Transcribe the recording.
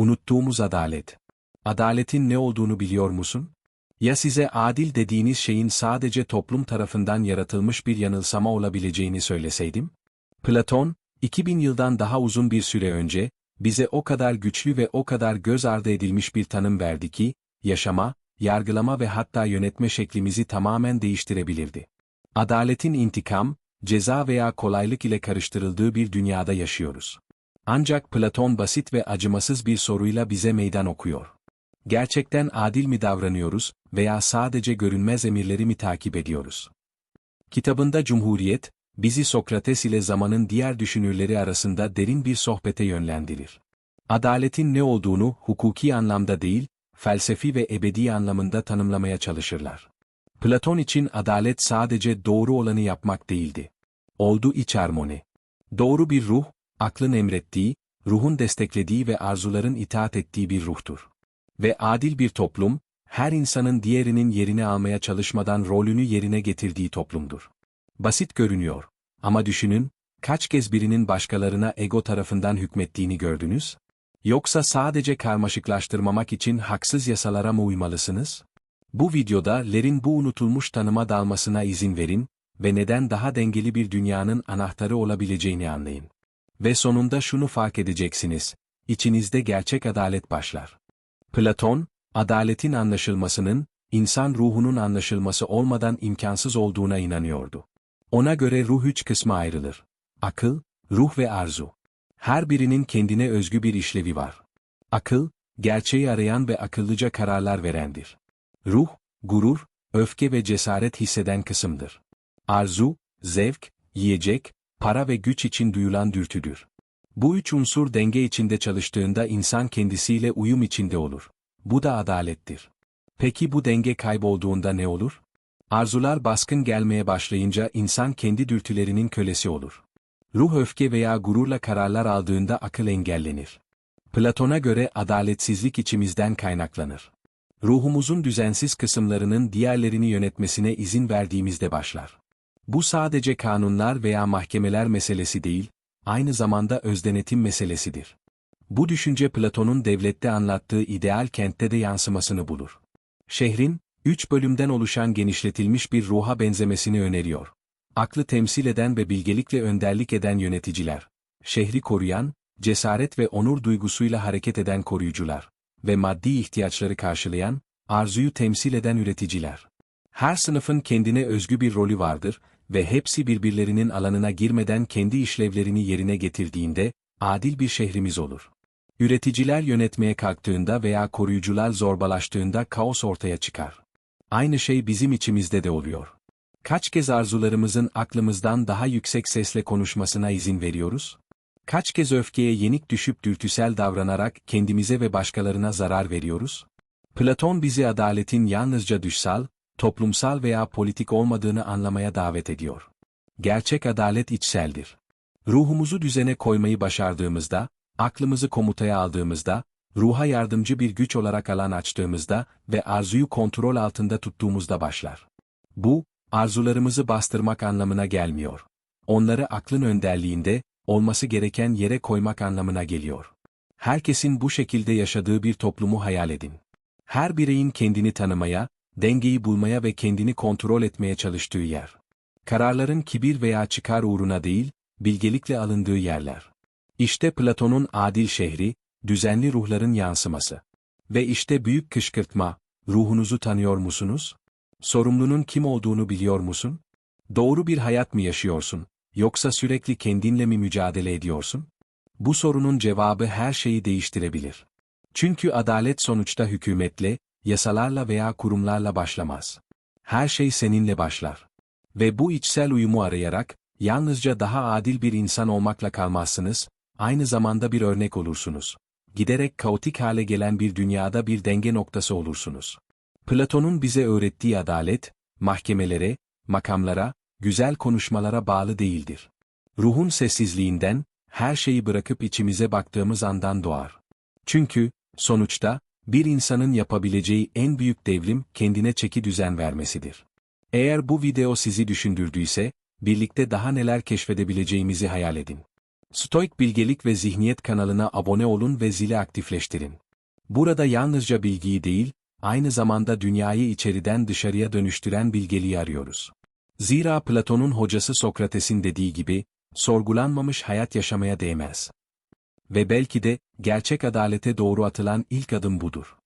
unuttuğumuz adalet. Adaletin ne olduğunu biliyor musun? Ya size adil dediğiniz şeyin sadece toplum tarafından yaratılmış bir yanılsama olabileceğini söyleseydim? Platon, 2000 yıldan daha uzun bir süre önce, bize o kadar güçlü ve o kadar göz ardı edilmiş bir tanım verdi ki, yaşama, yargılama ve hatta yönetme şeklimizi tamamen değiştirebilirdi. Adaletin intikam, ceza veya kolaylık ile karıştırıldığı bir dünyada yaşıyoruz. Ancak Platon basit ve acımasız bir soruyla bize meydan okuyor. Gerçekten adil mi davranıyoruz veya sadece görünmez emirleri mi takip ediyoruz? Kitabında Cumhuriyet, bizi Sokrates ile zamanın diğer düşünürleri arasında derin bir sohbete yönlendirir. Adaletin ne olduğunu hukuki anlamda değil, felsefi ve ebedi anlamında tanımlamaya çalışırlar. Platon için adalet sadece doğru olanı yapmak değildi. Oldu iç harmoni. Doğru bir ruh, aklın emrettiği, ruhun desteklediği ve arzuların itaat ettiği bir ruhtur. Ve adil bir toplum, her insanın diğerinin yerini almaya çalışmadan rolünü yerine getirdiği toplumdur. Basit görünüyor. Ama düşünün, kaç kez birinin başkalarına ego tarafından hükmettiğini gördünüz? Yoksa sadece karmaşıklaştırmamak için haksız yasalara mı uymalısınız? Bu videoda Ler'in bu unutulmuş tanıma dalmasına izin verin ve neden daha dengeli bir dünyanın anahtarı olabileceğini anlayın. Ve sonunda şunu fark edeceksiniz, içinizde gerçek adalet başlar. Platon, adaletin anlaşılmasının, insan ruhunun anlaşılması olmadan imkansız olduğuna inanıyordu. Ona göre ruh üç kısma ayrılır. Akıl, ruh ve arzu. Her birinin kendine özgü bir işlevi var. Akıl, gerçeği arayan ve akıllıca kararlar verendir. Ruh, gurur, öfke ve cesaret hisseden kısımdır. Arzu, zevk, yiyecek, para ve güç için duyulan dürtüdür. Bu üç unsur denge içinde çalıştığında insan kendisiyle uyum içinde olur. Bu da adalettir. Peki bu denge kaybolduğunda ne olur? Arzular baskın gelmeye başlayınca insan kendi dürtülerinin kölesi olur. Ruh öfke veya gururla kararlar aldığında akıl engellenir. Platon'a göre adaletsizlik içimizden kaynaklanır. Ruhumuzun düzensiz kısımlarının diğerlerini yönetmesine izin verdiğimizde başlar. Bu sadece kanunlar veya mahkemeler meselesi değil, aynı zamanda özdenetim meselesidir. Bu düşünce Platon'un devlette anlattığı ideal kentte de yansımasını bulur. Şehrin, üç bölümden oluşan genişletilmiş bir ruha benzemesini öneriyor. Aklı temsil eden ve bilgelikle önderlik eden yöneticiler, şehri koruyan, cesaret ve onur duygusuyla hareket eden koruyucular ve maddi ihtiyaçları karşılayan, arzuyu temsil eden üreticiler. Her sınıfın kendine özgü bir rolü vardır ve hepsi birbirlerinin alanına girmeden kendi işlevlerini yerine getirdiğinde, adil bir şehrimiz olur. Üreticiler yönetmeye kalktığında veya koruyucular zorbalaştığında kaos ortaya çıkar. Aynı şey bizim içimizde de oluyor. Kaç kez arzularımızın aklımızdan daha yüksek sesle konuşmasına izin veriyoruz? Kaç kez öfkeye yenik düşüp dürtüsel davranarak kendimize ve başkalarına zarar veriyoruz? Platon bizi adaletin yalnızca düşsal, toplumsal veya politik olmadığını anlamaya davet ediyor. Gerçek adalet içseldir. Ruhumuzu düzene koymayı başardığımızda, aklımızı komutaya aldığımızda, ruha yardımcı bir güç olarak alan açtığımızda ve arzuyu kontrol altında tuttuğumuzda başlar. Bu, arzularımızı bastırmak anlamına gelmiyor. Onları aklın önderliğinde, olması gereken yere koymak anlamına geliyor. Herkesin bu şekilde yaşadığı bir toplumu hayal edin. Her bireyin kendini tanımaya, dengeyi bulmaya ve kendini kontrol etmeye çalıştığı yer. Kararların kibir veya çıkar uğruna değil, bilgelikle alındığı yerler. İşte Platon'un adil şehri, düzenli ruhların yansıması. Ve işte büyük kışkırtma, ruhunuzu tanıyor musunuz? Sorumlunun kim olduğunu biliyor musun? Doğru bir hayat mı yaşıyorsun, yoksa sürekli kendinle mi mücadele ediyorsun? Bu sorunun cevabı her şeyi değiştirebilir. Çünkü adalet sonuçta hükümetle, yasalarla veya kurumlarla başlamaz. Her şey seninle başlar. Ve bu içsel uyumu arayarak, yalnızca daha adil bir insan olmakla kalmazsınız, aynı zamanda bir örnek olursunuz. Giderek kaotik hale gelen bir dünyada bir denge noktası olursunuz. Platon'un bize öğrettiği adalet, mahkemelere, makamlara, güzel konuşmalara bağlı değildir. Ruhun sessizliğinden, her şeyi bırakıp içimize baktığımız andan doğar. Çünkü, sonuçta, bir insanın yapabileceği en büyük devrim kendine çeki düzen vermesidir. Eğer bu video sizi düşündürdüyse, birlikte daha neler keşfedebileceğimizi hayal edin. Stoik Bilgelik ve Zihniyet kanalına abone olun ve zili aktifleştirin. Burada yalnızca bilgiyi değil, aynı zamanda dünyayı içeriden dışarıya dönüştüren bilgeliği arıyoruz. Zira Platon'un hocası Sokrates'in dediği gibi, sorgulanmamış hayat yaşamaya değmez. Ve belki de, gerçek adalete doğru atılan ilk adım budur.